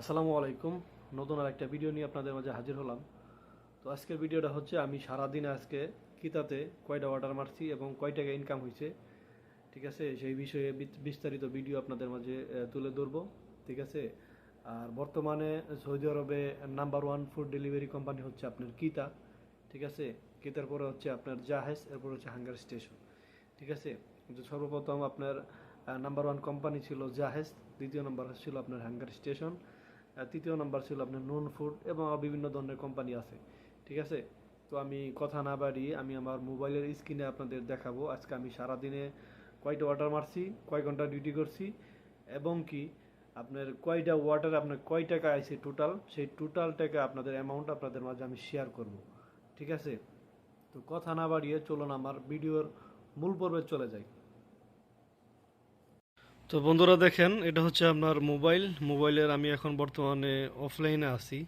আসসালামু আলাইকুম। নতুন আর একটা ভিডিও নিয়ে আপনাদের মাঝে হাজির হলাম। তো আজকের ভিডিওটা হচ্ছে, আমি সারাদিন আজকে কিতাতে কয়টা অর্ডার মারছি এবং কয় টাকা ইনকাম হয়েছে ঠিক আছে? সেই বিষয়ে বিস্তারিত ভিডিও আপনাদের মাঝে তুলে ধরবো, ঠিক আছে? আর বর্তমানে সৌদি আরবে number one food delivery company হচ্ছে আপনার কিতা, ঠিক আছে? কিতার পরে হচ্ছে আপনার জাহেজ, এরপর হচ্ছে হাঙ্গার স্টেশন, ঠিক আছে? সর্বপ্রথম আপনার নাম্বার ওয়ান কোম্পানি ছিল জাহেজ, দ্বিতীয় নাম্বার ছিল আপনার হ্যাঙ্গার স্টেশন তৃতীয় নাম্বার ছিল আপনার নুন ফুড এবং বিভিন্ন ধরনের কোম্পানি আছে। ঠিক আছে? তো আমি কথা না বাড়িয়ে আমি আমার মোবাইলের স্ক্রিনে আপনাদের দেখাবো। আজকে আমি সারাদিনে কয়টা অর্ডার মারছি, কয় ঘণ্টা ডিউটি করছি এবং কি আপনার কয়টা ওয়াটার আপনার কয় টাকা আইছে টোটাল সেই টোটাল টাকা আপনাদের অ্যামাউন্ট আপনাদের মাঝে আমি শেয়ার করব। ঠিক আছে? তো কথা না বাড়িয়ে চলুন, আমার ভিডিওর মূল পর্বে চলে যাই। তো বন্ধুরা দেখেন, এটা হচ্ছে আপনার মোবাইল। মোবাইলের আমি এখন বর্তমানে অফলাইনে আছি,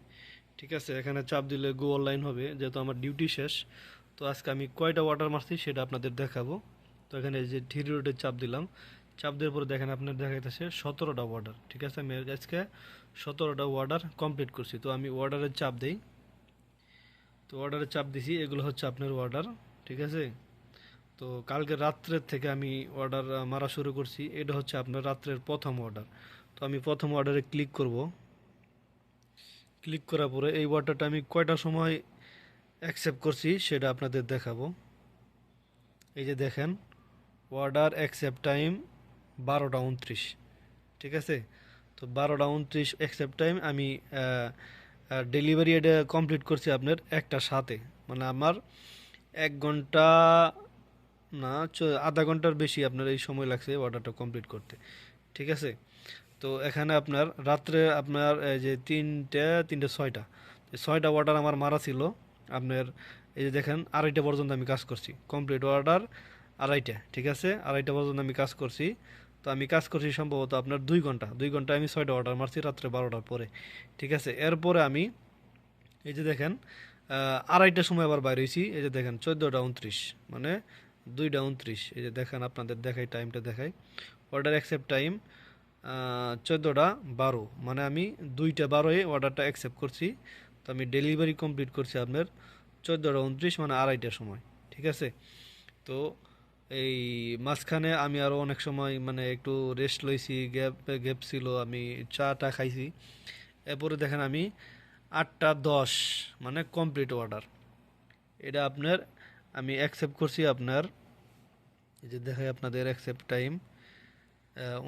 ঠিক আছে? এখানে চাপ দিলে গো অনলাইন হবে, যেহেতু আমার ডিউটি শেষ। তো আজকে আমি কয়টা ওয়াটার মারছি সেটা আপনাদের দেখাবো। তো এখানে যে থ্রি রোডে চাপ দিলাম। চাপ দেওয়ার পরে দেখেন আপনার দেখাইতেছে সতেরোটা ওয়ার্ডার ঠিক আছে? আমি আজকে সতেরোটা ওয়ার্ডার কমপ্লিট করছি। তো আমি ওয়ার্ডারের চাপ দিই। তো অর্ডারে চাপ দিছি, এগুলো হচ্ছে আপনার অর্ডার ঠিক আছে? তো কালকে রাত্রের থেকে আমি অর্ডার মারা শুরু করছি। এটা হচ্ছে আপনার রাত্রের প্রথম অর্ডার তো আমি প্রথম অর্ডারে ক্লিক করব। ক্লিক করার পরে এই অর্ডারটা আমি কয়টা সময় অ্যাকসেপ্ট করছি সেটা আপনাদের দেখাবো। এই যে দেখেন অর্ডার অ্যাকসেপ্ট টাইম বারোটা উনত্রিশ। ঠিক আছে? তো বারোটা উনত্রিশ অ্যাকসেপ্ট টাইম আমি ডেলিভারি এটা কমপ্লিট করছি আপনার একটা সাথে। মানে আমার এক ঘণ্টা না আধা ঘণ্টার বেশি আপনার এই সময় লাগছে অর্ডারটা কমপ্লিট করতে। ঠিক আছে? তো এখানে আপনার রাত্রে আপনার, এই যে তিনটে তিনটে, ছয়টা। ছয়টা অর্ডার আমার মারা ছিল। আপনার, এই যে দেখেন, আড়াইটা পর্যন্ত আমি কাজ করছি। কমপ্লিট অর্ডার আড়াইটা, ঠিক আছে? আড়াইটা পর্যন্ত আমি কাজ করছি। তো আমি কাজ করছি সম্ভবত আপনার দুই ঘণ্টা। দুই ঘণ্টা আমি ছয়টা অর্ডার মারছি রাত্রে বারোটার পরে। ঠিক আছে? এরপরে আমি, এই যে দেখেন আড়াইটার সময় আবার বাইরে হয়েছি। এই যে দেখেন, চোদ্দোটা, উনত্রিশ। মানে দুইটা উনত্রিশ এই যে দেখেন আপনাদের দেখাই টাইমটা দেখাই। অর্ডার অ্যাকসেপ্ট টাইম চোদ্দোটা বারো। মানে আমি দুইটা বারোয় অর্ডারটা অ্যাকসেপ্ট করছি। তো আমি ডেলিভারি কমপ্লিট করছি আপনার চোদ্দোটা উনত্রিশ মানে আড়াইটার সময়। ঠিক আছে? তো এই মাঝখানে আমি আরও অনেক সময় মানে একটু রেস্ট লইছি গ্যাপ গ্যাপ ছিল, আমি চাটা খাইছি। এরপরে দেখেন আমি আটটা দশ মানে কমপ্লিট অর্ডার এটা আপনার, আমি অ্যাকসেপ্ট করছি আপনার এই যে দেখাই আপনাদের অ্যাকসেপ্ট টাইম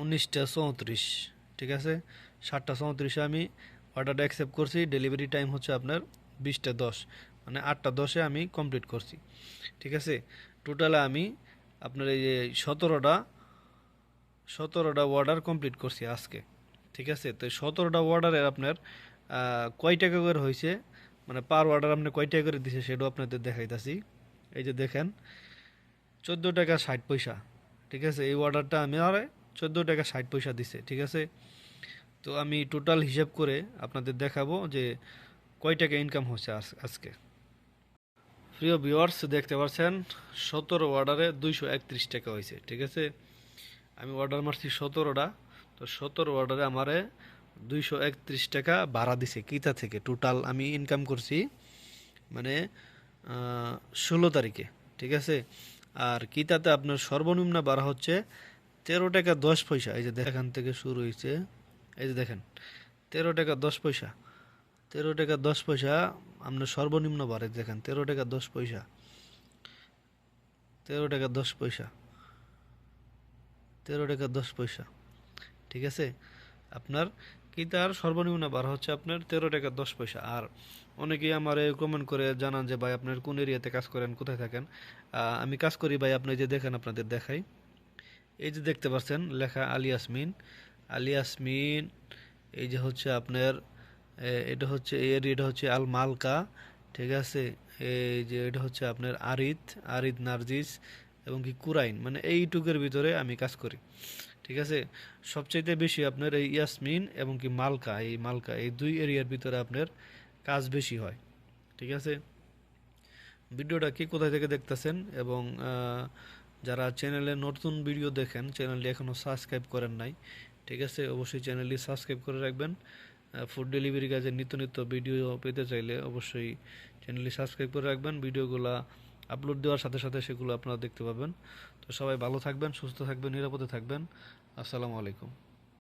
উনিশটা চৌত্রিশ, ঠিক আছে? সাতটা চৌত্রিশে আমি অর্ডারটা অ্যাকসেপ্ট করছি ডেলিভারি টাইম হচ্ছে আপনার বিশটা দশ মানে আটটা দশে আমি কমপ্লিট করছি, ঠিক আছে? টোটালে আমি আপনার এই যে সতেরোটা সতেরোটা অর্ডার কমপ্লিট করছি আজকে, ঠিক আছে? তো সতেরোটা অর্ডারের আপনার কয় টাকা করে হয়েছে? মানে পার অর্ডার আপনি কয় টাকা করে দিছে সেটাও আপনাদের দেখাইতাছি। এই যে দেখেন চোদ্দ টাকা ষাট পয়সা, ঠিক আছে? এই অর্ডারটা আমি আর চোদ্দ টাকা ষাট পয়সা দিছে, ঠিক আছে? তো আমি টোটাল হিসাব করে আপনাদের দেখাবো যে কয় টাকা ইনকাম হচ্ছে আজ- আজকে। প্রিয় ভিউয়ার্স দেখতে পাচ্ছেন, সতেরো অর্ডারে দুইশো একত্রিশ টাকা হয়েছে, ঠিক আছে? আমি অর্ডার মারছি সতেরোটা, তো সতেরো অর্ডারে আমারে দুইশো একত্রিশ টাকা ভাড়া দিছে, কিতা থেকে? টোটাল আমি ইনকাম করছি মানে ষোলো তারিখে, ঠিক আছে? আর কিতাতে আপনার সর্বনিম্ন ভাড়া হচ্ছে তেরো টাকা দশ পয়সা। এই যে দেখান থেকে শুরু হয়েছে। এই যে দেখেন, তেরো টাকা দশ পয়সা। তেরো টাকা দশ পয়সা আপনার সর্বনিম্ন বাড়ে দেখেন, তেরো টাকা দশ পয়সা। তেরো টাকা দশ পয়সা। তেরো টাকা দশ পয়সা। ঠিক আছে? আপনার কিতার সর্বনিম্ন ভাড়া হচ্ছে আপনার তেরো টাকা দশ পয়সা। আর অনেকেই আমার কমেন্ট করে জানান যে, ভাই, আপনার কোন এরিয়াতে কাজ করেন? কোথায় থাকেন? আমি কাজ করি, ভাই, আপনি যে দেখেন, আপনাদের দেখাই। এই যে দেখতে পাচ্ছেন, লেখা আলিয়াসমিন আলিয়াসমিন এই যে হচ্ছে আপনার এটা হচ্ছে এই এরিয়াটা হচ্ছে আল মালকা, ঠিক আছে? এই যে এটা হচ্ছে আপনার আরিদ আরিদ নার্জিস এবং কি কুরাইন। মানে এইটুকের ভিতরে আমি কাজ করি। ঠিক আছে? সবচাইতে বেশি আপনার এই ইয়াসমিন এবং কি মালকা, এই মালকা, এই দুই এরিয়ার ভিতরে আপনার কাজ বেশি হয়। ঠিক আছে? ভিডিওটা কি কোথায় থেকে দেখতেছেন এবং যারা চ্যানেলে নতুন ভিডিও দেখেন, চ্যানেলটি এখনও সাবস্ক্রাইব করেন নাই, ঠিক আছে? অবশ্যই চ্যানেলটি সাবস্ক্রাইব করে রাখবেন। ফুড ডেলিভারি কাজের নিত্য নিত্য ভিডিও পেতে চাইলে অবশ্যই চ্যানেলটি সাবস্ক্রাইব করে রাখবেন। ভিডিওগুলো আপলোড দেওয়ার সাথে সাথে সেগুলো আপনারা দেখতে পাবেন। তো সবাই ভালো থাকবেন, সুস্থ থাকবেন, নিরাপদে থাকবেন। আসসালামু আলাইকুম।